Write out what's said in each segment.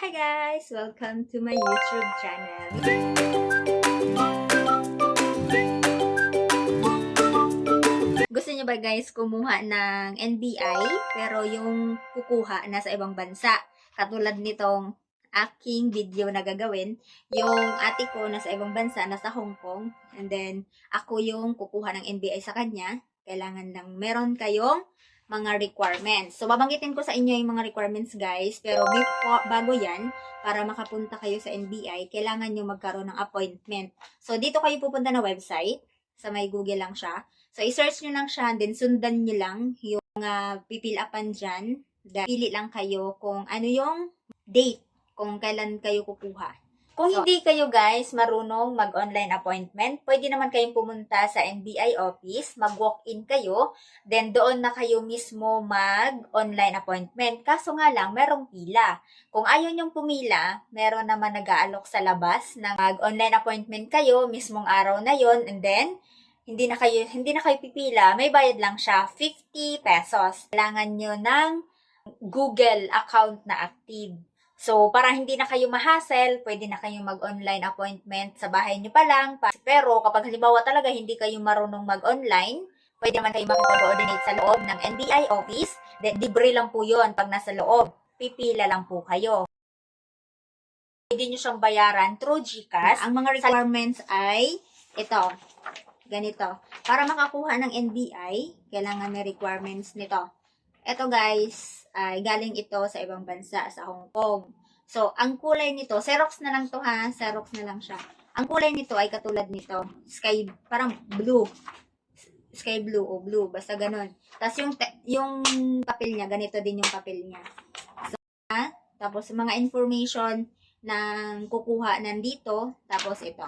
Hi guys! Welcome to my YouTube channel. Gusto niyo ba guys kumuha ng NBI pero yung kukuha nasa ibang bansa? Katulad nitong aking video na gagawin. Yung ate ko nasa ibang bansa, nasa Hong Kong. And then, ako yung kukuha ng NBI sa kanya. Kailangan lang meron kayong mga requirements. So, babanggitin ko sa inyo yung mga requirements, guys. Pero before, bago yan, para makapunta kayo sa NBI, kailangan nyo magkaroon ng appointment. So, dito kayo pupunta na website. Sa may Google lang siya. So, i-search nyo lang siya, then sundan nyo lang yung uh, pipil-upan dyan. Then, pili lang kayo kung ano yung date, kung kailan kayo kukuha. Kung So- hindi kayo guys marunong mag-online appointment, pwede naman kayong pumunta sa NBI office, mag-walk-in kayo, then doon na kayo mismo mag-online appointment. Kaso nga lang, merong pila. Kung ayaw nyong pumila, meron naman nag-aalok sa labas na mag-online appointment kayo, mismong araw na yon and then, hindi na kayo hindi na kayo pipila, may bayad lang siya, 50 pesos. Kailangan nyo ng Google account na active. So, para hindi na kayo mahassle, pwede na kayong mag-online appointment sa bahay nyo pa lang. Pero kapag halimbawa talaga hindi kayo marunong mag-online, pwede naman kayo makipag-coordinate sa loob ng NBI office. Then, libre lang po yun pag nasa loob. Pipila lang po kayo. Pwede nyo siyang bayaran through GCash. Ang mga requirements ay ito. Ganito. Para makakuha ng NBI, kailangan may requirements nito. Ito guys, ay galing ito sa ibang bansa, sa Hong Kong. So, ang kulay nito, Xerox na lang to ha, Xerox na lang siya. Ang kulay nito ay katulad nito, sky, parang blue. Sky blue o blue, basta ganun. Tapos yung, yung papel niya, ganito din yung papel niya. So, ha? Tapos mga information ng kukuha nandito, tapos ito.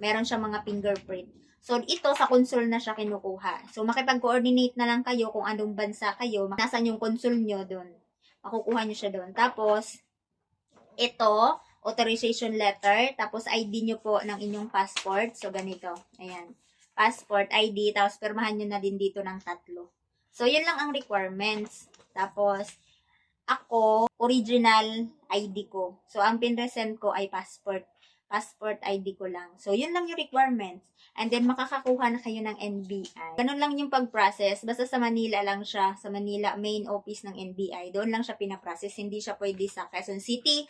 Meron siya mga fingerprint. So, ito sa console na siya kinukuha. So, makipag-coordinate na lang kayo kung anong bansa kayo. Nasaan yung console nyo doon. Makukuha nyo siya doon. Tapos, ito, authorization letter. Tapos, ID nyo po ng inyong passport. So, ganito. Ayan. Passport, ID. Tapos, permahan nyo na din dito ng tatlo. So, yun lang ang requirements. Tapos, ako, original ID ko. So, ang pinresent ko ay passport. Passport ID ko lang. So, yun lang yung requirements. And then, makakakuha na kayo ng NBI. Ganun lang yung pag-process. Basta sa Manila lang siya. Sa Manila, main office ng NBI. Doon lang siya pinaprocess. Hindi siya pwede sa Quezon City.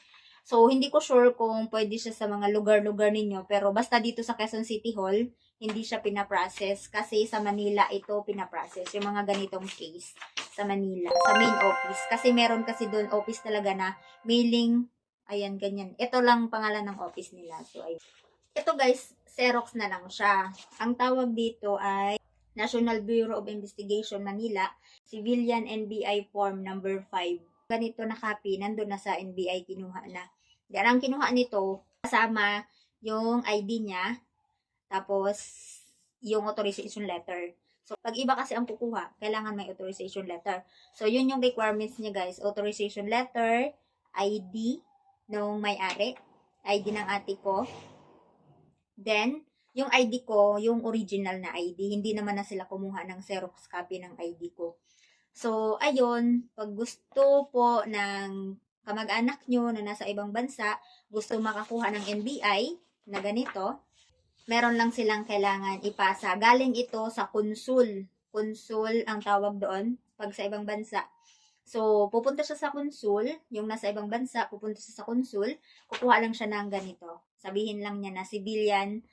So, hindi ko sure kung pwede siya sa mga lugar-lugar ninyo. Pero basta dito sa Quezon City Hall, hindi siya pinaprocess. Kasi sa Manila, ito pinaprocess. Yung mga ganitong case sa Manila. Sa main office. Kasi meron kasi doon office talaga na mailing Ayan, ganyan. Ito lang pangalan ng office nila. So, ayun. Ito guys, Xerox na lang siya. Ang tawag dito ay National Bureau of Investigation Manila, Civilian NBI Form number 5. Ganito na copy, nandun na sa NBI kinuha na. Yan ang kinuha nito, kasama yung ID niya, tapos yung authorization letter. So, pag iba kasi ang kukuha, kailangan may authorization letter. So, yun yung requirements niya guys. Authorization letter, ID, nung may-ari, ID ng ate ko. Then, yung ID ko, yung original na ID, hindi naman na sila kumuha ng Xerox copy ng ID ko. So, ayun, pag gusto po ng kamag-anak nyo na nasa ibang bansa, gusto makakuha ng NBI na ganito, meron lang silang kailangan ipasa. Galing ito sa konsul. Konsul ang tawag doon pag sa ibang bansa. So, pupunta siya sa konsul, yung nasa ibang bansa, pupunta siya sa konsul, kukuha lang siya ng ganito. Sabihin lang niya na civilian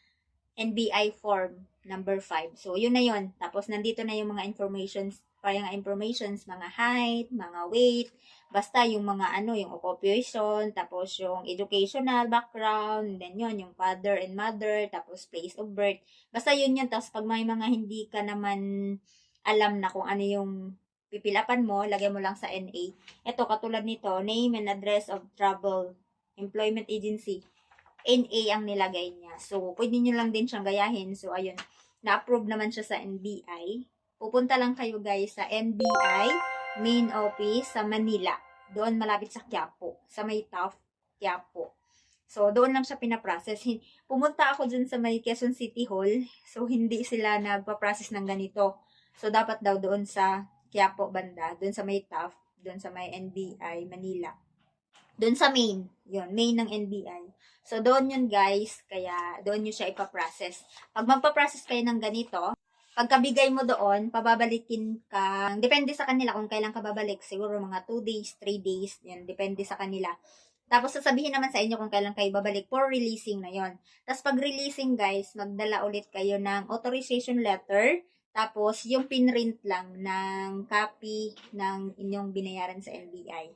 NBI form number 5. So, yun na yun. Tapos, nandito na yung mga informations, parang informations, mga height, mga weight, basta yung mga ano, yung occupation, tapos yung educational background, then yun, yung father and mother, tapos place of birth. Basta yun yun. Tapos, pag may mga hindi ka naman alam na kung ano yung pipilapan mo, lagay mo lang sa NA. Ito, katulad nito, name and address of travel employment agency. NA ang nilagay niya. So, pwede nyo lang din siyang gayahin. So, ayun, na-approve naman siya sa NBI. Pupunta lang kayo guys sa NBI main office sa Manila. Doon malapit sa Quiapo. Sa may Taft, Quiapo. So, doon lang siya pinaprocess. Pumunta ako dun sa may Quezon City Hall. So, hindi sila nagpa-process ng ganito. So, dapat daw doon sa Quiapo banda, doon sa may Taft, doon sa may NBI Manila. Doon sa main. Yun, main ng NBI. So, doon yun guys. Kaya, doon nyo siya ipaprocess. Pag magpaprocess kayo ng ganito, pagkabigay mo doon, pababalikin ka. Depende sa kanila kung kailan ka babalik. Siguro mga 2 days, 3 days. Yan, depende sa kanila. Tapos sasabihin naman sa inyo kung kailan kayo babalik for releasing na yon. Tapos pag releasing guys, magdala ulit kayo ng authorization letter. Tapos yung pinrint lang ng copy ng inyong binayaran sa NBI.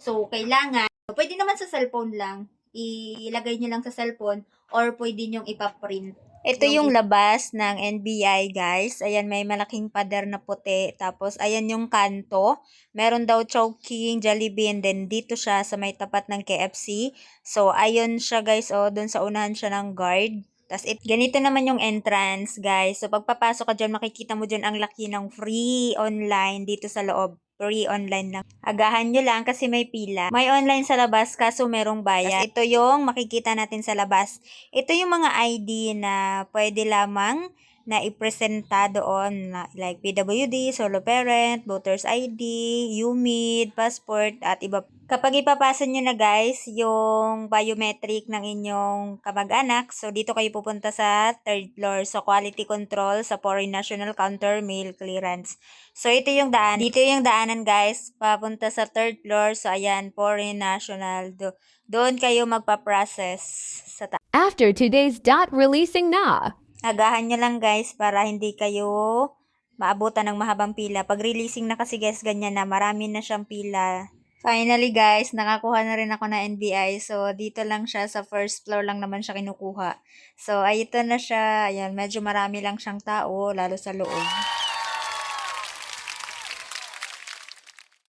So, kailangan, pwede naman sa cellphone lang, ilagay nyo lang sa cellphone or pwede nyong ipaprint. Ito yung labas ng NBI, guys. Ayan, may malaking pader na puti. Tapos, ayan yung kanto. Meron daw Chowking, Jollibee, and then dito siya sa may tapat ng KFC. So, ayun siya, guys. O, dun sa unahan siya ng guard. Tapos, it, ganito naman yung entrance, guys. So, pagpapasok ka dyan, makikita mo dyan ang laki ng free online dito sa loob. Free online lang. Agahan nyo lang kasi may pila. May online sa labas kaso merong bayad. Tas ito yung makikita natin sa labas. Ito yung mga ID na pwede lamang na ipresenta doon like PWD, solo parent, voter's ID, UMID, passport at iba. Kapag ipapasa nyo na guys yung biometric ng inyong kamag-anak, so dito kayo pupunta sa third floor so quality control sa foreign national counter mail clearance. So ito yung daan. Dito yung daanan guys papunta sa third floor. So ayan, foreign national. Do doon kayo magpa-process sa ta- After today's dot releasing na. Agahan nyo lang guys para hindi kayo maabutan ng mahabang pila. Pag releasing na kasi guys, ganyan na. Marami na siyang pila. Finally guys, nakakuha na rin ako na NBI. So, dito lang siya sa first floor lang naman siya kinukuha. So, ay na siya. Ayan, medyo marami lang siyang tao, lalo sa loob.